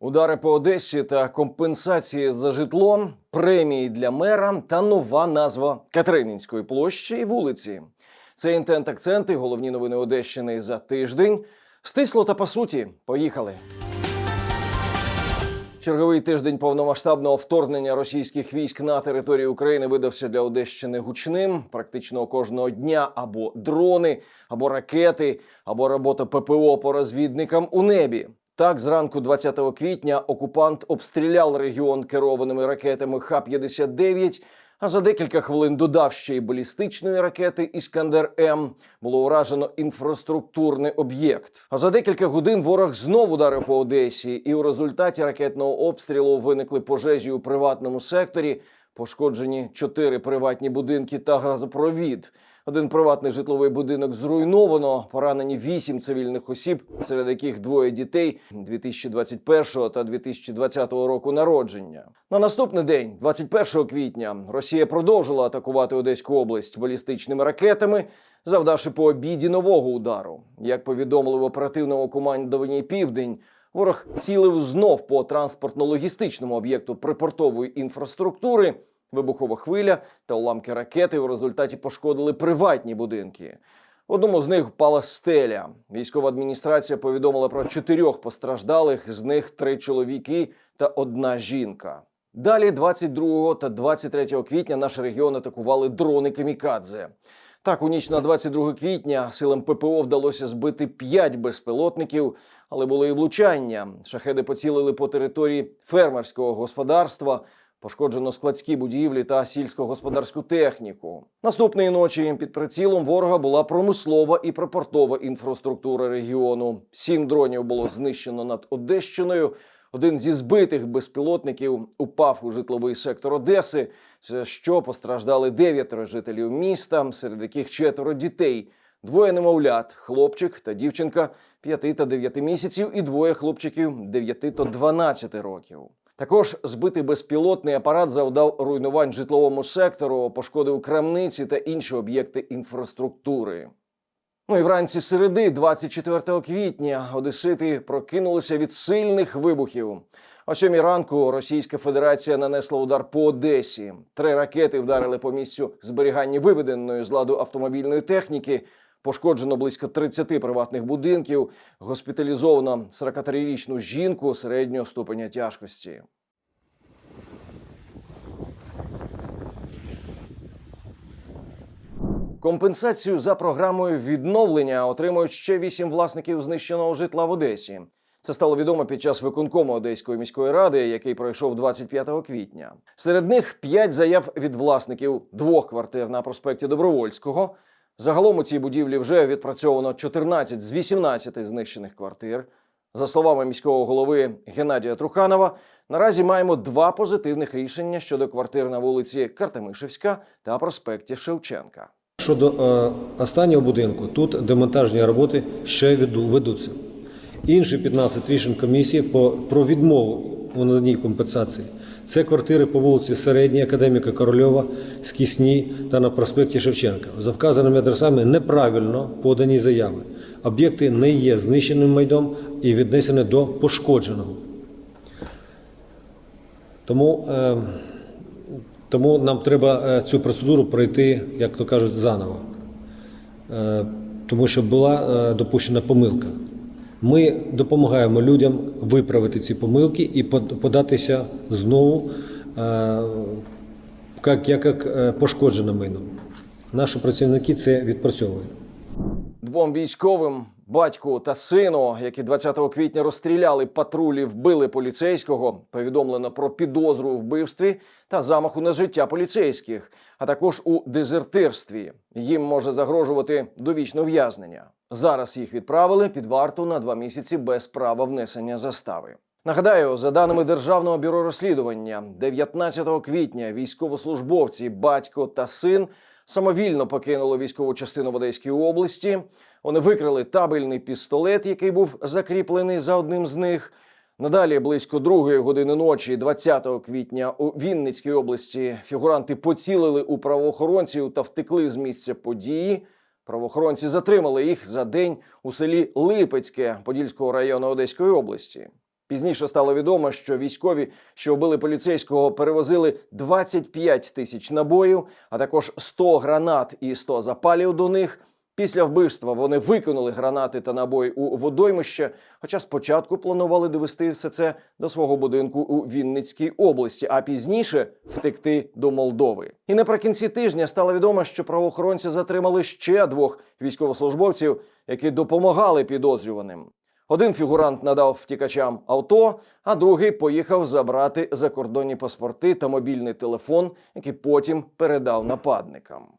Удари по Одесі та компенсації за житло, премії для мера та нова назва Катерининської площі і вулиці. Це інтент акценти, головні новини Одещини за тиждень. Стисло та по суті. Поїхали. Черговий тиждень повномасштабного вторгнення російських військ на територію України видався для Одещини гучним. Практично кожного дня або дрони, або ракети, або робота ППО по розвідникам у небі. Так, зранку 20 квітня окупант обстріляв регіон керованими ракетами Х-59, а за декілька хвилин додав ще й балістичної ракети Іскандер М. Було уражено інфраструктурний об'єкт. А за декілька годин ворог знов ударив по Одесі, і у результаті ракетного обстрілу виникли пожежі у приватному секторі. Пошкоджені чотири приватні будинки та газопровід. Один приватний житловий будинок зруйновано. Поранені вісім цивільних осіб, серед яких двоє дітей 2021 та 2020 року народження. На наступний день, 21 квітня, Росія продовжила атакувати Одеську область балістичними ракетами, завдавши по обіді нового удару. Як повідомили в оперативному командуванні Південь. Ворог цілив знов по транспортно-логістичному об'єкту припортової інфраструктури. Вибухова хвиля та уламки ракети в результаті пошкодили приватні будинки. В одному з них впала стеля. Військова адміністрація повідомила про чотирьох постраждалих, з них три чоловіки та одна жінка. Далі, 22 та 23 квітня, наш регіон атакували дрони камікадзе. Так, у ніч на 22 квітня силам ППО вдалося збити 5 безпілотників, але були і влучання. Шахеди поцілили по території фермерського господарства. Пошкоджено складські будівлі та сільськогосподарську техніку. Наступної ночі під прицілом ворога була промислова і припортова інфраструктура регіону. Сім дронів було знищено над Одещиною. Один зі збитих безпілотників упав у житловий сектор Одеси, що постраждали дев'ятеро жителів міста, серед яких четверо дітей. Двоє немовлят, хлопчик та дівчинка 5 та 9 місяців, і двоє хлопчиків 9 та 12 років. Також збитий безпілотний апарат завдав руйнувань житловому сектору, пошкодив крамниці та інші об'єкти інфраструктури. Ну і вранці середи, 24 квітня, одесити прокинулися від сильних вибухів. О сьомій ранку Російська Федерація нанесла удар по Одесі. Три ракети вдарили по місцю зберігання виведеної з ладу автомобільної техніки. Пошкоджено близько 30 приватних будинків. Госпіталізовано 43-річну жінку середнього ступеня тяжкості. Компенсацію за програмою відновлення отримують ще вісім власників знищеного житла в Одесі. Це стало відомо під час виконкому Одеської міської ради, який пройшов 25 квітня. Серед них п'ять заяв від власників двох квартир на проспекті Добровольського. Загалом у цій будівлі вже відпрацьовано 14 з 18 знищених квартир. За словами міського голови Геннадія Труханова, наразі маємо два позитивних рішення щодо квартир на вулиці Картемишевська та проспекті Шевченка. Щодо е, останнього будинку, тут демонтажні роботи ще веду- ведуться. Інші 15 рішень комісії по, про відмову у наданій компенсації. Це квартири по вулиці Середній, Академіка Корольова, Скісній та на проспекті Шевченка. За вказаними адресами неправильно подані заяви. Об'єкти не є знищеним майдом і віднесені до пошкодженого. Тому е, тому нам треба е, цю процедуру пройти, як то кажуть, заново, Е, тому що була допущена помилка. Ми допомагаємо людям виправити ці помилки і под- податися знову е, як, як е, пошкоджене майно. Наші працівники це відпрацьовують. Двом військовим, батьку та сину, які 20 квітня розстріляли патрулі, вбили поліцейського. Повідомлено про підозру у вбивстві та замаху на життя поліцейських, а також у дезертирстві. Їм може загрожувати довічне ув'язнення. Зараз їх відправили під варту на два місяці без права внесення застави. Нагадаю, за даними Державного бюро розслідування, 19 квітня військовослужбовці, батько та син самовільно покинули військову частину в Одеській області. Вони викрили табельний пістолет, який був закріплений за одним з них. Надалі близько другої години ночі, 20 квітня, у Вінницькій області фігуранти поцілили у правоохоронців та втекли з місця події. Правоохоронці затримали їх за день у селі Липецьке Подільського району Одеської області. Пізніше стало відомо, що військові, що вбили поліцейського, перевозили 25 тисяч набоїв, а також 100 гранат і 100 запалів до них. Після вбивства вони викинули гранати та набої у водоймище, хоча спочатку планували довести все це до свого будинку у Вінницькій області, а пізніше втекти до Молдови. І наприкінці тижня стало відомо, що правоохоронці затримали ще двох військовослужбовців, які допомагали підозрюваним. Один фігурант надав втікачам авто, а другий поїхав забрати закордонні паспорти та мобільний телефон, який потім передав нападникам.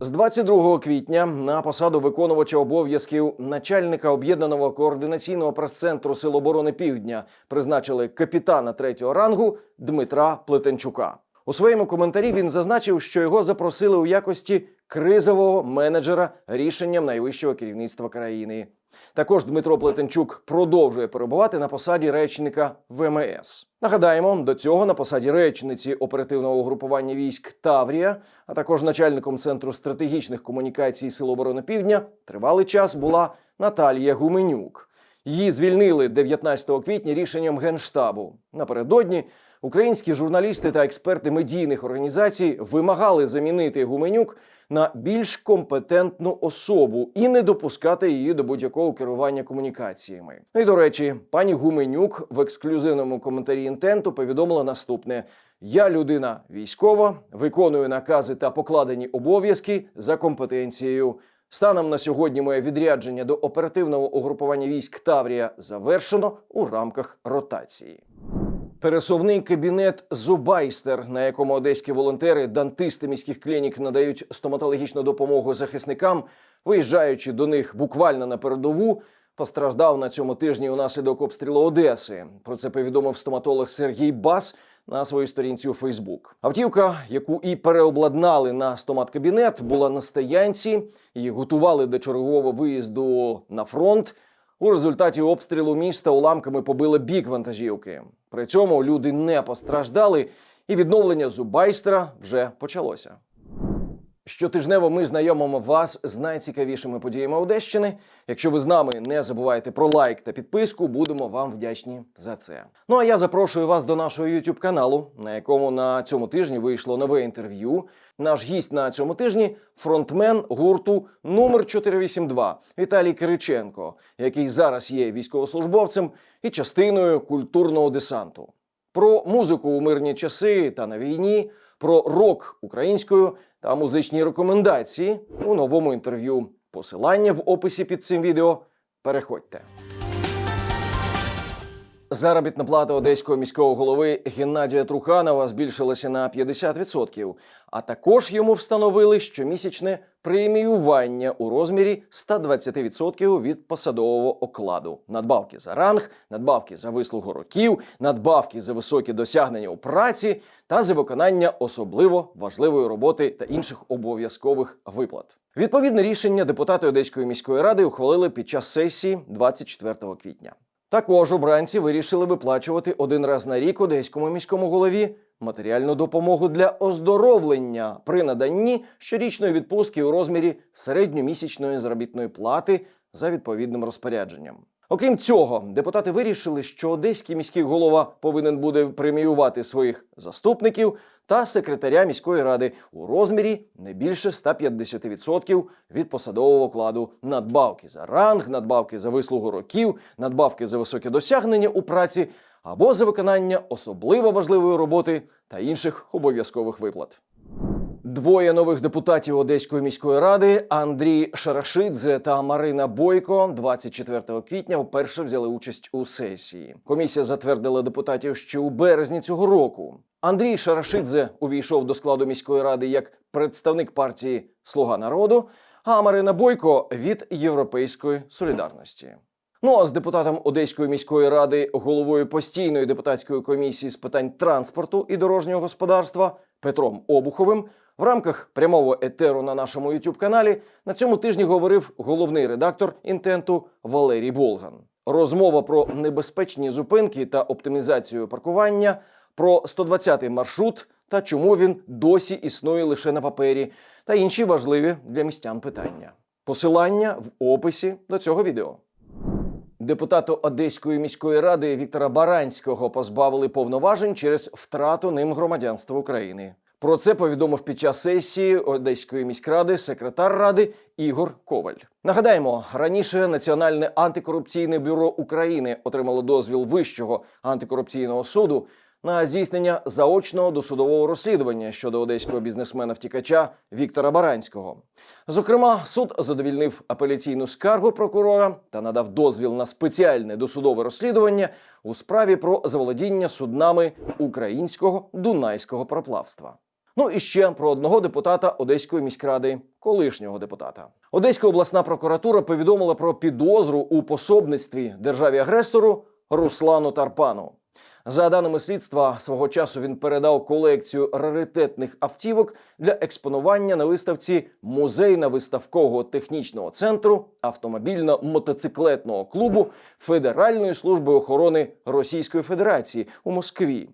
З 22 квітня на посаду виконувача обов'язків начальника об'єднаного координаційного прес-центру Сил оборони Півдня призначили капітана третього рангу Дмитра Плетенчука. У своєму коментарі він зазначив, що його запросили у якості кризового менеджера рішенням найвищого керівництва країни. Також Дмитро Плетенчук продовжує перебувати на посаді речника ВМС. Нагадаємо, до цього на посаді речниці оперативного угрупування військ Таврія, а також начальником центру стратегічних комунікацій Сил оборони Півдня тривалий час була Наталія Гуменюк. Її звільнили 19 квітня рішенням генштабу. Напередодні українські журналісти та експерти медійних організацій вимагали замінити Гуменюк на більш компетентну особу і не допускати її до будь-якого керування комунікаціями. Ну і до речі, пані Гуменюк в ексклюзивному коментарі інтенту повідомила наступне: я людина військова, виконую накази та покладені обов'язки за компетенцією. Станом на сьогодні моє відрядження до оперативного угрупування військ Таврія завершено у рамках ротації. Пересувний кабінет Зубайстер, на якому одеські волонтери, дантисти міських клінік надають стоматологічну допомогу захисникам, виїжджаючи до них буквально на передову, постраждав на цьому тижні унаслідок обстрілу Одеси. Про це повідомив стоматолог Сергій Бас на своїй сторінці у Фейсбук. Автівка, яку і переобладнали на стомат-кабінет, була на стоянці. Її готували до чергового виїзду на фронт. У результаті обстрілу міста уламками побили бік вантажівки. При цьому люди не постраждали, і відновлення зубайстра вже почалося. Щотижнево ми знайомимо вас з найцікавішими подіями Одещини. Якщо ви з нами не забувайте про лайк та підписку, будемо вам вдячні за це. Ну а я запрошую вас до нашого youtube каналу, на якому на цьому тижні вийшло нове інтерв'ю. Наш гість на цьому тижні фронтмен гурту номер 482 Віталій Кириченко, який зараз є військовослужбовцем і частиною культурного десанту. Про музику у мирні часи та на війні, про рок українською та музичні рекомендації у новому інтерв'ю. Посилання в описі під цим відео. Переходьте. Заробітна плата одеського міського голови Геннадія Труханова збільшилася на 50%, а також йому встановили щомісячне преміювання у розмірі 120% від посадового окладу, надбавки за ранг, надбавки за вислугу років, надбавки за високі досягнення у праці та за виконання особливо важливої роботи та інших обов'язкових виплат. Відповідне рішення депутати Одеської міської ради ухвалили під час сесії 24 квітня. Також обранці вирішили виплачувати один раз на рік одеському міському голові матеріальну допомогу для оздоровлення при наданні щорічної відпустки у розмірі середньомісячної заробітної плати за відповідним розпорядженням. Окрім цього, депутати вирішили, що одеський міський голова повинен буде преміювати своїх заступників та секретаря міської ради у розмірі не більше 150% від посадового окладу надбавки за ранг, надбавки за вислугу років, надбавки за високі досягнення у праці або за виконання особливо важливої роботи та інших обов'язкових виплат. Двоє нових депутатів Одеської міської ради Андрій Шарашидзе та Марина Бойко 24 квітня вперше взяли участь у сесії. Комісія затвердила депутатів ще у березні цього року. Андрій Шарашидзе увійшов до складу міської ради як представник партії Слуга народу, а Марина Бойко від Європейської солідарності. Ну а з депутатом Одеської міської ради, головою постійної депутатської комісії з питань транспорту і дорожнього господарства Петром Обуховим в рамках прямого етеру на нашому youtube каналі на цьому тижні говорив головний редактор інтенту Валерій Болган. Розмова про небезпечні зупинки та оптимізацію паркування, про 120-й маршрут та чому він досі існує лише на папері, та інші важливі для містян питання. Посилання в описі до цього відео. Депутату Одеської міської ради Віктора Баранського позбавили повноважень через втрату ним громадянства України. Про це повідомив під час сесії Одеської міськради секретар ради Ігор Коваль. Нагадаємо, раніше Національне антикорупційне бюро України отримало дозвіл Вищого антикорупційного суду на здійснення заочного досудового розслідування щодо одеського бізнесмена-втікача Віктора Баранського. Зокрема, суд задовільнив апеляційну скаргу прокурора та надав дозвіл на спеціальне досудове розслідування у справі про заволодіння суднами українського дунайського пароплавства. Ну і ще про одного депутата Одеської міськради, колишнього депутата. Одеська обласна прокуратура повідомила про підозру у пособництві державі агресору Руслану Тарпану. За даними слідства, свого часу він передав колекцію раритетних автівок для експонування на виставці музейно-виставкового технічного центру автомобільно-мотоциклетного клубу Федеральної служби охорони Російської Федерації у Москві.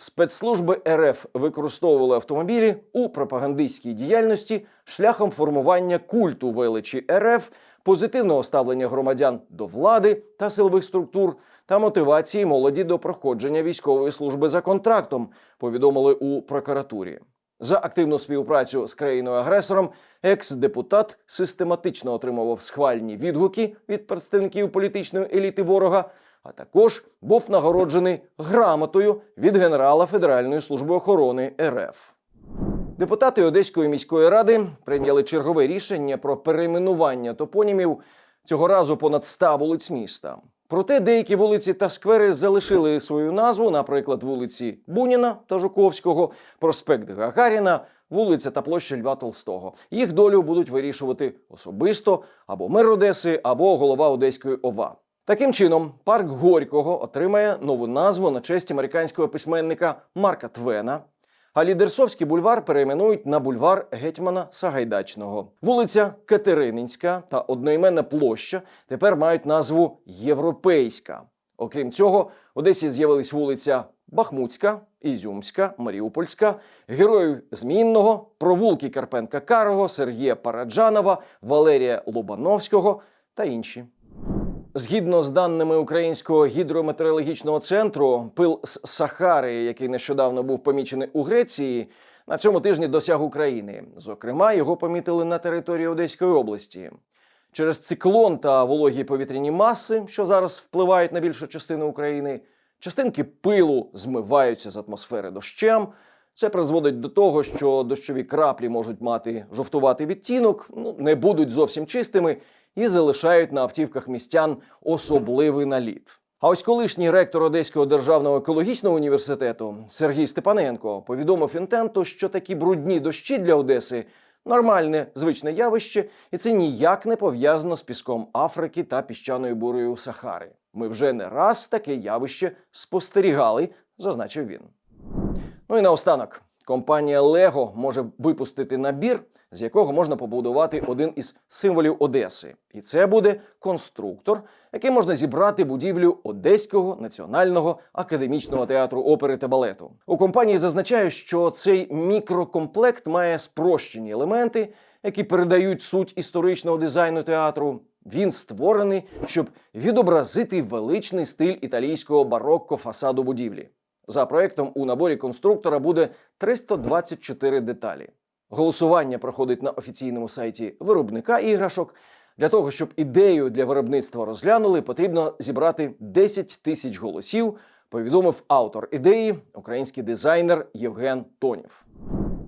Спецслужби РФ використовували автомобілі у пропагандистській діяльності шляхом формування культу величі РФ, позитивного ставлення громадян до влади та силових структур та мотивації молоді до проходження військової служби за контрактом, повідомили у прокуратурі. За активну співпрацю з країною-агресором екс-депутат систематично отримував схвальні відгуки від представників політичної еліти ворога, а також був нагороджений грамотою від генерала Федеральної служби охорони РФ. Депутати Одеської міської ради прийняли чергове рішення про перейменування топонімів цього разу понад 100 вулиць міста. Проте деякі вулиці та сквери залишили свою назву, наприклад, вулиці Буніна та Жуковського, проспект Гагаріна, вулиця та площа Льва Толстого. Їх долю будуть вирішувати особисто або мер Одеси, або голова Одеської ОВА. Таким чином, парк Горького отримає нову назву на честь американського письменника Марка Твена. А Лідерсовський бульвар перейменують на бульвар гетьмана Сагайдачного. Вулиця Катерининська та одноіменна площа тепер мають назву Європейська. Окрім цього, в Одесі з'явились вулиця Бахмутська, Ізюмська, Маріупольська, Героїв Змінного, провулки Карпенка Карого, Сергія Параджанова, Валерія Лобановського та інші. Згідно з даними Українського гідрометеорологічного центру, пил з Сахари, який нещодавно був помічений у Греції, на цьому тижні досяг України. Зокрема, його помітили на території Одеської області. Через циклон та вологі повітряні маси, що зараз впливають на більшу частину України, частинки пилу змиваються з атмосфери дощем. Це призводить до того, що дощові краплі можуть мати жовтуватий відтінок, ну не будуть зовсім чистими і залишають на автівках містян особливий наліт. А ось колишній ректор Одеського державного екологічного університету Сергій Степаненко повідомив інтенту, що такі брудні дощі для Одеси нормальне звичне явище, і це ніяк не пов'язано з піском Африки та піщаною бурею Сахари. Ми вже не раз таке явище спостерігали, зазначив він. Ну і наостанок. Компанія Lego може випустити набір, з якого можна побудувати один із символів Одеси. І це буде конструктор, який можна зібрати будівлю Одеського національного академічного театру опери та балету. У компанії зазначають, що цей мікрокомплект має спрощені елементи, які передають суть історичного дизайну театру. Він створений, щоб відобразити величний стиль італійського барокко фасаду будівлі. За проектом у наборі конструктора буде 324 деталі. Голосування проходить на офіційному сайті виробника іграшок. Для того, щоб ідею для виробництва розглянули, потрібно зібрати 10 тисяч голосів, повідомив автор ідеї, український дизайнер Євген Тонів.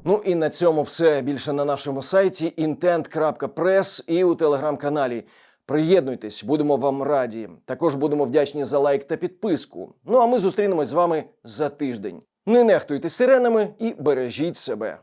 Ну і на цьому все більше на нашому сайті intent.press і у телеграм-каналі. Приєднуйтесь, будемо вам раді. Також будемо вдячні за лайк та підписку. Ну а ми зустрінемось з вами за тиждень. Не нехтуйте сиренами і бережіть себе.